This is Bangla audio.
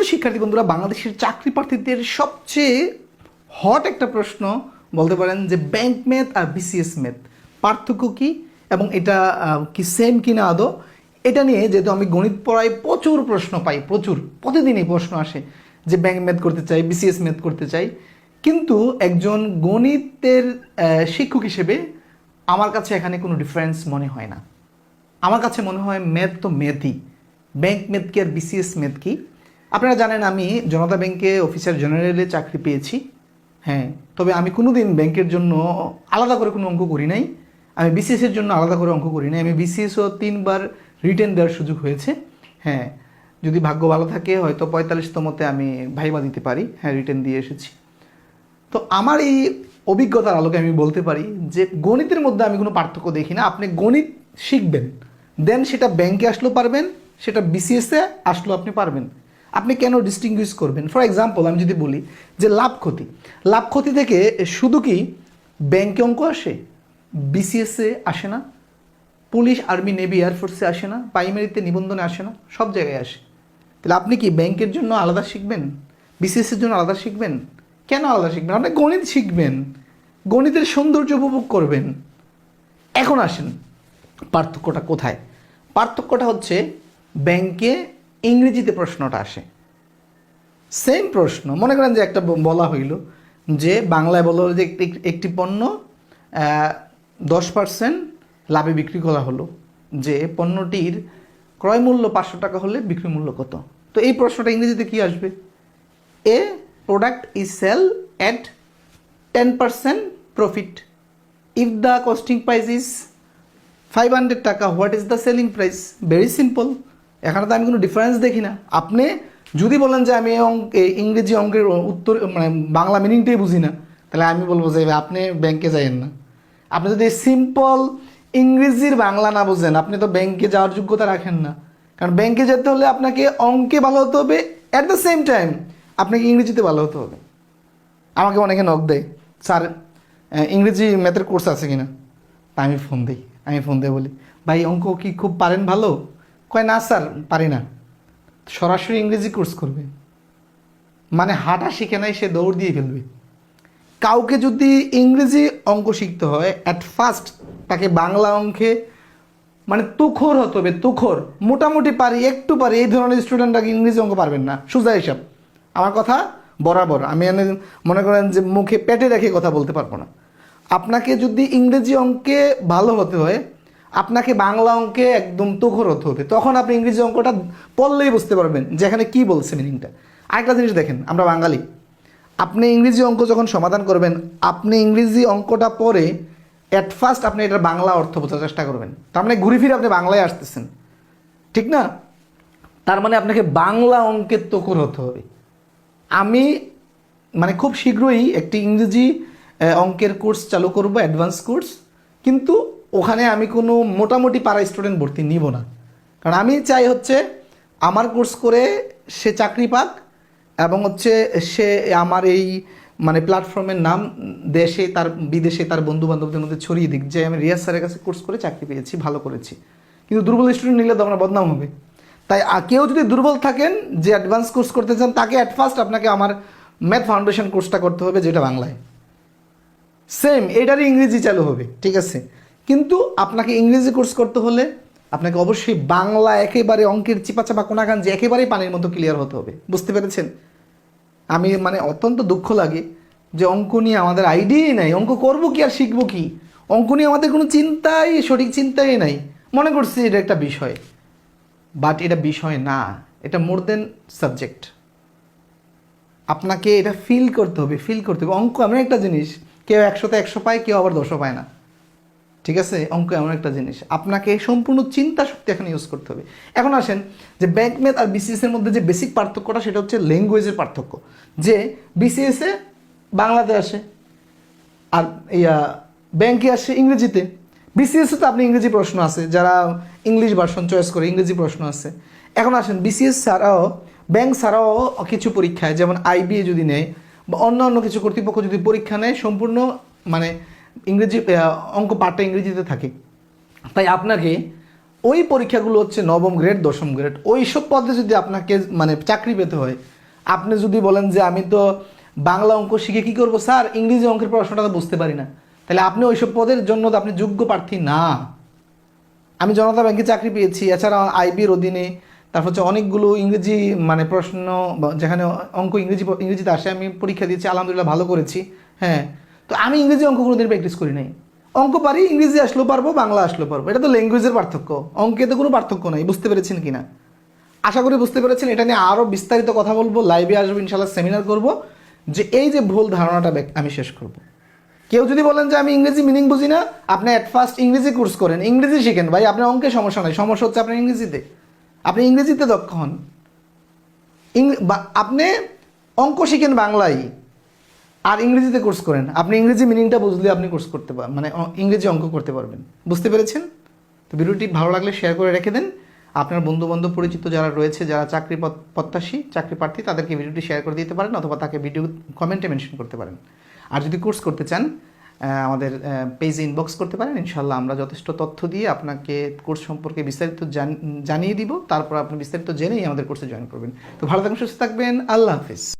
সুপ্রিয় শিক্ষার্থী বন্ধুরা, বাংলাদেশের চাকরি প্রার্থীদের সবচেয়ে হট একটা প্রশ্ন বলতে পারেন যে ব্যাংক ম্যাথ আর বিসিএস ম্যাথ পার্থক্য কি এবং এটা কি সেম কি না আদৌ? এটা নিয়ে যেহেতু আমি গণিত পড়াই প্রচুর প্রশ্ন পাই, প্রচুর প্রতিদিনই প্রশ্ন আসে যে ব্যাংক ম্যাথ করতে চাই বিসিএস ম্যাথ করতে চাই। কিন্তু একজন গণিতের শিক্ষক হিসেবে আমার কাছে এখানে কোনো ডিফারেন্স মনে হয় না। আমার কাছে মনে হয় ম্যাথ তো ম্যাথই ব্যাংক ম্যাথ কি আর বিসিএস ম্যাথ কি? আপনারা জানেন আমি জনতা ব্যাংকে অফিসার জেনারেলে চাকরি পেয়েছি। হ্যাঁ তবে আমি কোনো দিন ব্যাংকের জন্য আলাদা করে কোনো অঙ্ক করি নাই। আমি বিসিএস এর জন্য আলাদা করে অঙ্ক করি নাই। আমি বিসিএসও তিনবার রিটেন দেওয়ার সুযোগ হয়েছে। হ্যাঁ যদি ভাগ্য ভালো থাকে, হয়তো পঁয়তাল্লিশতমতে আমি ভাইবা দিতে পারি। হ্যাঁ রিটেন দিয়ে এসেছি। তো আমার এই অভিজ্ঞতার আলোকে আমি বলতে পারি যে গণিতের মধ্যে আমি কোনো পার্থক্য দেখি না। আপনি গণিত শিখবেন, দেন সেটা ব্যাংকে আসলেও পারবেন, সেটা বিসিএসে আসলেও আপনি পারবেন। আপনি কেন ডিস্টিংগুইশ করবেন? ফর এক্সাম্পল আমি যদি বলি যে লাভ ক্ষতি। লাভ ক্ষতি থেকে শুধু কি ব্যাংকে অঙ্ক আসে? বিসিএসে আসে না? পুলিশ আর্মি নেভি এয়ারফোর্সে আসে না? প্রাইমারিতে নিবন্ধনে আসে না? সব জায়গায় আসে। তাহলে আপনি কি ব্যাংকের জন্য আলাদা শিখবেন? বিসিএসের জন্য আলাদা শিখবেন? কেন আলাদা শিখবেন? আপনি গণিত শিখবেন। গণিতের সৌন্দর্য উপভোগ করবেন। এখন আসেন পার্থক্যটা কোথায়? পার্থক্যটা হচ্ছে ব্যাংকে ইংরেজিতে প্রশ্নটা আসে। সেম প্রশ্ন, মনে করেন যে একটা বলা হইল যে বাংলায় বলো যে একটি একটি পণ্য দশ পার্সেন্ট লাভে বিক্রি করা হলো, যে পণ্যটির ক্রয় মূল্য পাঁচশো টাকা হলে বিক্রি মূল্য কত? তো এই প্রশ্নটা ইংরেজিতে কি আসবে? A product is sell at ten percent profit if the costing price is five hundred taka what is the selling price very simple এখানে তো আমি কোনো ডিফারেন্স দেখি না। আপনি যদি বলেন যে আমি অঙ্ক ইংরেজি অঙ্কের উত্তর মানে বাংলা মিনিংটাই বুঝি না, তাহলে আমি বলব যে আপনি ব্যাংকে যাইয়েন না। আপনি যদি সিম্পল ইংরেজির বাংলা না বোঝেন, আপনি তো ব্যাংকে যাওয়ার যোগ্যতা রাখেন না। কারণ ব্যাংকে যেতে হলে আপনাকে অঙ্কে ভালো হতে হবে অ্যাট দ্য সেম টাইম আপনাকে ইংরেজিতে ভালো হতে হবে। আমাকে অনেকে নক দেয়, স্যার ইংরেজি ম্যাথের কোর্স আছে কিনা? তা আমি ফোন দিই, আমি ফোন দিয়ে বলি, ভাই, অঙ্ক কি খুব পারেন ভালো? কয় না স্যার, পারি না। সরাসরি ইংরেজি কোর্স করবে। মানে হাঁটা শিখে নাই, সে দৌড় দিয়ে ফেলবে। কাউকে যদি ইংরেজি অঙ্ক শিখতে হয় অ্যাট ফার্স্ট তাকে বাংলা অঙ্কে মানে তুখর হতে হবে, তুখর। মোটামুটি পারি, একটু পারি, এই ধরনের স্টুডেন্টরা ইংরেজি অঙ্ক পারবেন না। সোজা হিসাব। আমার কথা বরাবর। আমি মনে করেন যে মুখে পেটে রেখে কথা বলতে পারব না। আপনাকে যদি ইংরেজি অঙ্কে ভালো হতে হয় আপনাকে বাংলা অঙ্কে একদম তুখর হতে হবে। তখন আপনি ইংরেজি অঙ্কটা পড়লেই বুঝতে পারবেন যে এখানে কী বলছে মিনিংটা আরেকটা জিনিস দেখেন, আমরা বাঙালি। আপনি ইংরেজি অঙ্ক যখন সমাধান করবেন, আপনি ইংরেজি অঙ্কটা পড়ে অ্যাট ফার্স্ট আপনি এটার বাংলা অর্থ বোঝার চেষ্টা করবেন। তার মানে ঘুরে ফিরে আপনি বাংলায় আসতেছেন। ঠিক না? তার মানে আপনাকে বাংলা অঙ্কের তকুর হতে হবে। আমি মানে খুব শীঘ্রই একটি ইংরেজি অঙ্কের কোর্স চালু করব অ্যাডভান্স কোর্স কিন্তু ওখানে আমি কোনো মোটামুটি পাড়া স্টুডেন্ট ভর্তি নিব না। কারণ আমি চাই হচ্ছে আমার কোর্স করে সে চাকরি পাক এবং হচ্ছে সে আমার এই মানে প্ল্যাটফর্মের নাম দেশে তার, বিদেশে তার বন্ধু বান্ধবদের মধ্যে ছড়িয়ে দিক। যে আমি রিয়াজ স্যারের কাছে কোর্স করে চাকরি পেয়েছি, ভালো করেছি। কিন্তু দুর্বল স্টুডেন্ট নিলে তো আমার বদনাম হবে। তাই কেউ যদি দুর্বল থাকেন, যে অ্যাডভান্স কোর্স করতে চান, তাকে অ্যাট ফার্স্ট আপনাকে আমার ম্যাথ ফাউন্ডেশন কোর্সটা করতে হবে, যেটা বাংলায়। সেম এটারই ইংরেজি চালু হবে, ঠিক আছে? কিন্তু আপনাকে ইংরেজি কোর্স করতে হলে আপনাকে অবশ্যই বাংলা একেবারে অঙ্কের চিপাচাপা কোনাগান যে একেবারেই পানির মতো ক্লিয়ার হতে হবে। বুঝতে পেরেছেন? আমি মানে অত্যন্ত দুঃখ লাগে যে অঙ্ক নিয়ে আমাদের আইডিয়াই নাই। অঙ্ক করব কি আর শিখব কি? অঙ্ক নিয়ে আমাদের কোনো চিন্তাই, সঠিক চিন্তাই নাই। মনে করছি এটা একটা বিষয়। বাট এটা বিষয় না। এটা মোর দেন সাবজেক্ট আপনাকে এটা ফিল করতে হবে ফিল করতে হবে। অঙ্ক এমন একটা জিনিস, কেউ একশোতে একশো পায়, কেউ আবার দশও পায় না। ঠিক আছে? অঙ্ক এমন একটা জিনিস। আপনাকে সম্পূর্ণ চিন্তা শক্তি এখন ইউজ করতে হবে। এখন আসেন যে ব্যাংক ম্যাথ আর বিসিএস এর মধ্যে যে বেসিক পার্থক্যটা, সেটা হচ্ছে ল্যাঙ্গুয়েজের পার্থক্য। যে বিসিএস বাংলাতে আসে, আর ইয়া, ব্যাংকে আসে ইংরেজিতে। বিসিএসে তো আপনি ইংরেজি প্রশ্ন আছে, যারা ইংলিশ ভার্সন চয়েস করে ইংরেজি প্রশ্ন আছে। এখন আসেন বিসিএস ছাড়াও, ব্যাংক ছাড়াও কিছু পরীক্ষায়, যেমন আইবিএ যদি নেয়, বা অন্য অন্য কিছু কর্তৃপক্ষ যদি পরীক্ষা নেয়, সম্পূর্ণ মানে ইংরেজি অঙ্ক পাঠটা ইংরেজিতে থাকে। তাই আপনাকে ওই পরীক্ষাগুলো হচ্ছে নবম গ্রেড দশম গ্রেড ওই সব পদে যদি আপনাকে মানে চাকরি পেতে হয়, আপনি যদি বলেন যে আমি তো বাংলা অঙ্ক শিখে কি করব, স্যার, ইংরেজি অঙ্কের পড়াশোনাটা তো বুঝতে পারি না। তাহলে আপনি ওইসব পদের জন্য আপনি যোগ্য প্রার্থী না। আমি জনতা ব্যাংকে চাকরি পেয়েছি, এছাড়া আইবির অধীনে, তারপর হচ্ছে অনেকগুলো ইংরেজি মানে প্রশ্ন, যেখানে অঙ্ক ইংরেজি, ইংরেজিতে আসে, আমি পরীক্ষা দিয়েছি, আলহামদুলিল্লাহ ভালো করেছি হ্যাঁ। তো আমি ইংরেজি অঙ্ক কোনোদিন প্র্যাকটিস করি নাই। অঙ্ক পারি, ইংরেজি আসলেও পারব, বাংলা আসলেও পারব। এটা তো ল্যাঙ্গুয়েজের পার্থক্য। অঙ্কে তো কোনো পার্থক্য নাই, বুঝতে পেরেছেন কি না? আশা করি বুঝতে পেরেছেন, এটা নিয়ে আরও বিস্তারিত কথা বলব। লাইভে আসব ইনশাল্লাহ সেমিনার করব, যে এই যে ভুল ধারণাটা আমি শেষ করব। কেউ যদি বলেন যে আমি ইংরেজি মিনিং বুঝি না, আপনি অ্যাট ফার্স্ট ইংরেজি কোর্স করেন, ইংরেজি শিখেন, ভাই, আপনার অঙ্কে সমস্যা নাই। সমস্যা হচ্ছে আপনার ইংরেজিতে। আপনি ইংরেজিতে দক্ষ হন। আপনি অঙ্ক শিখেন বাংলায় আর ইংরেজিতে কোর্স করেন। আপনি ইংরেজি মিনিংটা বুঝলে আপনি কোর্স করতে পারবেন মানে ইংরেজি অঙ্ক করতে পারবেন। বুঝতে পেরেছেন? তো ভিডিওটি ভালো লাগলে শেয়ার করে রেখে দেন। আপনার বন্ধু বান্ধব পরিচিত যারা রয়েছে, যারা চাকরি প্রত্যাশী, চাকরি প্রার্থী, তাদেরকে ভিডিওটি শেয়ার করে দিতে পারেন অথবা তাকে ভিডিও কমেন্টে মেনশন করতে পারেন। আর যদি কোর্স করতে চান আমাদের পেজে ইনবক্স করতে পারেন। ইনশাল্লাহ আমরা যথেষ্ট তথ্য দিয়ে আপনাকে কোর্স সম্পর্কে বিস্তারিত জানিয়ে দিব। তারপর আপনি বিস্তারিত জেনেই আমাদের কোর্সে জয়েন করবেন। তো ভালো থাকবেন, সুস্থ থাকবেন। আল্লাহ হাফিজ।